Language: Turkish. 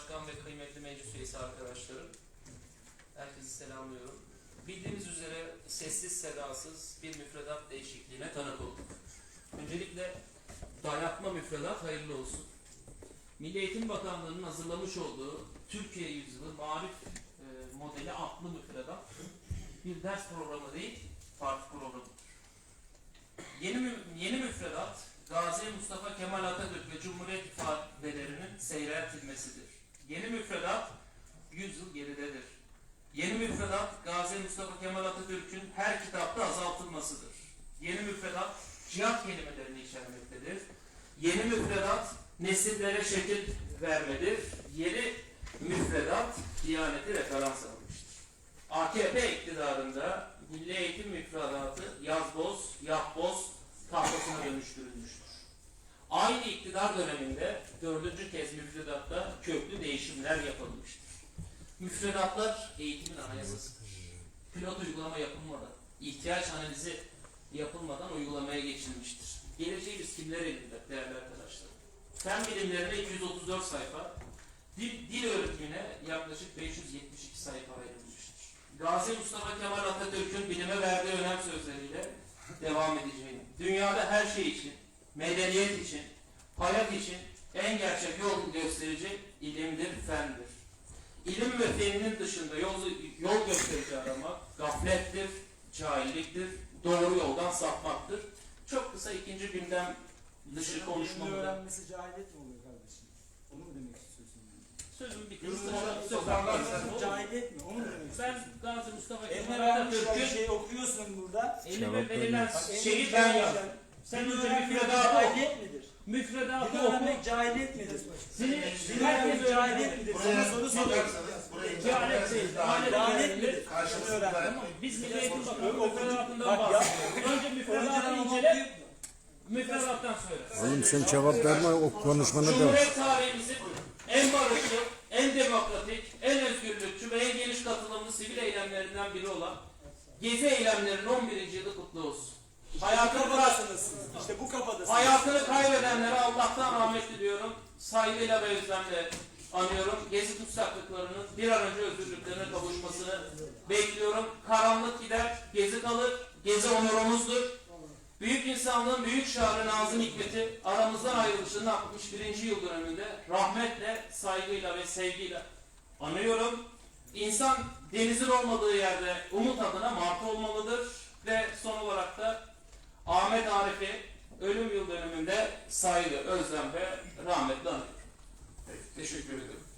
Başkan ve kıymetli meclis üyesi arkadaşlarım. Herkesi selamlıyorum. Bildiğiniz üzere sessiz sedasız bir müfredat değişikliğine tanık olduk. Öncelikle dayatma müfredat hayırlı olsun. Milli Eğitim Bakanlığı'nın hazırlamış olduğu Türkiye Yüzyılı Marif e, modeli adlı müfredat bir ders programı değil, parti programıdır. Yeni, yeni müfredat, Gazi Mustafa Kemal Atatürk ve Cumhuriyet ifadelerinin seyreltilmesidir. Yeni müfredat 100 yıl geridedir. Yeni müfredat, Gazi Mustafa Kemal Atatürk'ün her kitapta azaltılmasıdır. Yeni müfredat, cihat kelimelerini içermektedir. Yeni müfredat, nesillere şekil vermedir. Yeni müfredat, diyaneti referans almıştır. AKP iktidarında milli eğitim müfredatı iktidar döneminde dördüncü kez müfredatta köklü değişimler yapılmıştır. Müfredatlar eğitimin anayasasıdır. Pilot uygulama yapılmadan, ihtiyaç analizi yapılmadan uygulamaya geçilmiştir. Geleceğimiz kimler elinde değerli arkadaşlar? Fen bilimlerine 234 sayfa, dil, dil öğretimine yaklaşık 572 sayfa ayrılmıştır. Gazi Mustafa Kemal Atatürk'ün bilime verdiği önem sözleriyle devam edeceğim. Dünyada her şey için, medeniyet için, hayat için en gerçek yol gösterici ilimdir, fendir. İlim ve feninin dışında yol, yol gösterici aramak gaflettir, cahilliktir, doğru yoldan sapmaktır. Çok kısa ikinci gündem dışı konuşmamda. öğrenmesi cehalet mi oluyor kardeşim? Onu mu demek istiyorsun? Sözüm bitti. Söz cehalet hakkı- mi? Onu mu demek Ben istiyorsun? Gazi Mustafa Emre Kemal vermiş bir Atatürk'ün şey okuyorsun burada. elime verilen. Bak, şeyi ben yani. Sen önce öğrenmek müfredatı oku. Midir? Müfredatı oku. öğrenmek cehalet midir? Seni herkes öğrenmek cehalet midir? Sana soru soruyorum. Cehalet değil. Cehalet midir? Öğrenmek. Tamam. Biz Milli Eğitim Okudu. müfredatından Bak ya. bahsediyoruz. Önce müfredatı Önceden incele, okuyup müfredattan söyle. Oğlum sen cevap verme o konuşmana devam. Cumhuriyet tarihimizin en barışçıl, en demokratik, en özgürlükçü ve en geniş katılımlı sivil eylemlerinden biri olan Gezi eylemlerinin 11. yılı kutlu olsun. Hayatını, siz. İşte bu kafadasınız. hayatını kaybedenlere Allah'tan rahmet diliyorum. Saygıyla ve özlemle anıyorum. Gezi tutsaklıklarının bir an önce özgürlüklerine kavuşmasını bekliyorum. Karanlık gider, gezi kalır. Gezi onurumuzdur. Büyük insanlığın büyük şairi Nazım Hikmet'i aramızdan ayrılışının 61. yıl dönümünde rahmetle, saygıyla ve sevgiyle anıyorum. İnsan denizin olmadığı yerde umut adına martı olmalıdır ve son olarak da Ahmet Arif'i ölüm yıl dönümünde saygı, özlem ve rahmetle anıyorum. Teşekkür ederim.